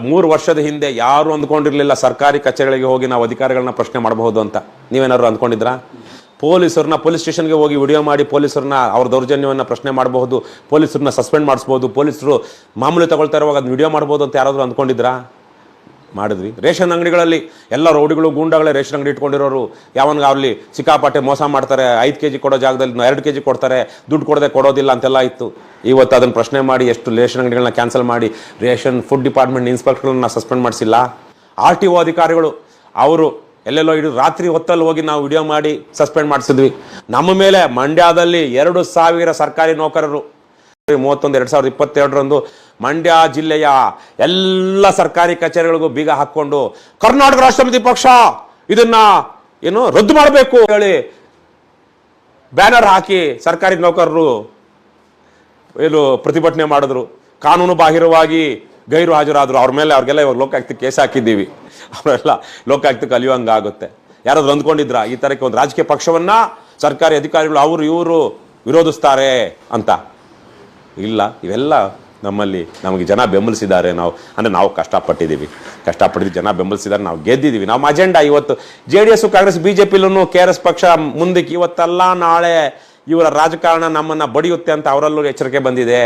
ಮೂರು ವರ್ಷದ ಹಿಂದೆ ಯಾರು ಅಂದ್ಕೊಂಡಿರಲಿಲ್ಲ ಸರ್ಕಾರಿ ಕಚೇರಿಗಳಿಗೆ ಹೋಗಿ ನಾವು ಅಧಿಕಾರಿಗಳನ್ನ ಪ್ರಶ್ನೆ ಮಾಡಬಹುದು ಅಂತ. ನೀವೇನಾದ್ರು ಅಂದ್ಕೊಂಡಿದ್ರಾ? ಪೊಲೀಸರನ್ನ ಪೊಲೀಸ್ ಸ್ಟೇಷನ್ಗೆ ಹೋಗಿ ವಿಡಿಯೋ ಮಾಡಿ ಪೊಲೀಸರನ್ನ ಅವ್ರ ದೌರ್ಜನ್ಯವನ್ನು ಪ್ರಶ್ನೆ ಮಾಡಬಹುದು, ಪೊಲೀಸರನ್ನ ಸಸ್ಪೆಂಡ್ ಮಾಡಿಸ್ಬೋದು, ಪೊಲೀಸರು ಮಾಮೂಲಿ ತಗೊಳ್ತಾ ಇರುವಾಗ ಅದನ್ನ ವಿಡಿಯೋ ಮಾಡ್ಬೋದು ಅಂತ ಯಾರಾದರೂ ಅಂದ್ಕೊಂಡಿದ್ರಾ? ಮಾಡಿದ್ವಿ. ರೇಷನ್ ಅಂಗಡಿಗಳಲ್ಲಿ ಎಲ್ಲ ರೌಡಿಗಳು, ಗೂಂಡಾಗಳೇ ರೇಷನ್ ಅಂಗಡಿ ಇಟ್ಕೊಂಡಿರೋರು. ಯಾವನ್ಗೆ ಅಲ್ಲಿ ಸಿಕ್ಕಾಪಟ್ಟೆ ಮೋಸ ಮಾಡ್ತಾರೆ, ಐದು ಕೆ ಜಿ ಕೊಡೋ ಜಾಗದಲ್ಲಿ ಎರಡು ಕೆ ಜಿ ಕೊಡ್ತಾರೆ, ದುಡ್ಡು ಕೊಡದೆ ಕೊಡೋದಿಲ್ಲ ಅಂತೆಲ್ಲ ಇತ್ತು. ಇವತ್ತು ಅದನ್ನು ಪ್ರಶ್ನೆ ಮಾಡಿ ಎಷ್ಟು ರೇಷನ್ ಅಂಗಡಿಗಳನ್ನ ಕ್ಯಾನ್ಸಲ್ ಮಾಡಿ ರೇಷನ್ ಫುಡ್ ಡಿಪಾರ್ಟ್ಮೆಂಟ್ ಇನ್ಸ್ಪೆಕ್ಟರ್ಗಳನ್ನ ಸಸ್ಪೆಂಡ್ ಮಾಡಿಸಿಲ್ಲ. ಆರ್ ಟಿ ಒ ಅಧಿಕಾರಿಗಳು, ಅವರು ಎಲ್ಲೆಲ್ಲೋ ಇಡೀ ರಾತ್ರಿ ಹೊತ್ತಲ್ಲಿ ಹೋಗಿ ನಾವು ವಿಡಿಯೋ ಮಾಡಿ ಸಸ್ಪೆಂಡ್ ಮಾಡಿಸಿದ್ವಿ. ನಮ್ಮ ಮೇಲೆ ಮಂಡ್ಯದಲ್ಲಿ ಎರಡು ಸಾವಿರ ಸರ್ಕಾರಿ ನೌಕರರು ಮೂವತ್ತೊಂದು ಎರಡ್ ಸಾವಿರದ ಇಪ್ಪತ್ತೆರಡರಂದು ಮಂಡ್ಯ ಜಿಲ್ಲೆಯ ಎಲ್ಲ ಸರ್ಕಾರಿ ಕಚೇರಿಗಳಿಗೂ ಬೀಗ ಹಾಕೊಂಡು ಕರ್ನಾಟಕ ರಾಷ್ಟ್ರಪತಿ ಪಕ್ಷ ಇದನ್ನ ಏನು ರದ್ದು ಮಾಡಬೇಕು ಹೇಳಿ ಬ್ಯಾನರ್ ಹಾಕಿ ಸರ್ಕಾರಿ ನೌಕರರು ಏನು ಪ್ರತಿಭಟನೆ ಮಾಡಿದ್ರು. ಕಾನೂನು ಬಾಹಿರವಾಗಿ ಗೈರು ಹಾಜರಾದರು. ಅವ್ರ ಮೇಲೆ ಅವ್ರಿಗೆಲ್ಲ ಇವಾಗ ಲೋಕಾಯುಕ್ತ ಕೇಸ್ ಹಾಕಿದ್ದೀವಿ. ಅವರೆಲ್ಲ ಲೋಕಾಯುಕ್ತಕ್ಕೆ ಕಲಿಯುವಂಗಾಗುತ್ತೆ. ಯಾರಾದ್ರೂ ಅಂದ್ಕೊಂಡಿದ್ರ? ಈ ಥರಕ್ಕೆ ಒಂದು ರಾಜಕೀಯ ಪಕ್ಷವನ್ನ ಸರ್ಕಾರಿ ಅಧಿಕಾರಿಗಳು ಅವರು ಇವರು ವಿರೋಧಿಸ್ತಾರೆ ಅಂತ. ಇಲ್ಲ, ಇವೆಲ್ಲ ನಮ್ಮಲ್ಲಿ ನಮಗೆ ಜನ ಬೆಂಬಲಿಸಿದ್ದಾರೆ ನಾವು. ಅಂದರೆ ನಾವು ಕಷ್ಟಪಟ್ಟಿದ್ದೀವಿ. ಕಷ್ಟಪಟ್ಟಿದ್ದು ಜನ ಬೆಂಬಲಿಸಿದ್ದಾರೆ, ನಾವು ಗೆದ್ದಿದ್ದೀವಿ. ನಮ್ಮ ಅಜೆಂಡಾ ಇವತ್ತು J D S Congress B J ಪಿಲೂ K R S ಪಕ್ಷ ಮುಂದಕ್ಕೆ ಇವತ್ತಲ್ಲ ನಾಳೆ ಇವರ ರಾಜಕಾರಣ ನಮ್ಮನ್ನು ಬಡಿಯುತ್ತೆ ಅಂತ ಅವರಲ್ಲೂ ಎಚ್ಚರಿಕೆ ಬಂದಿದೆ.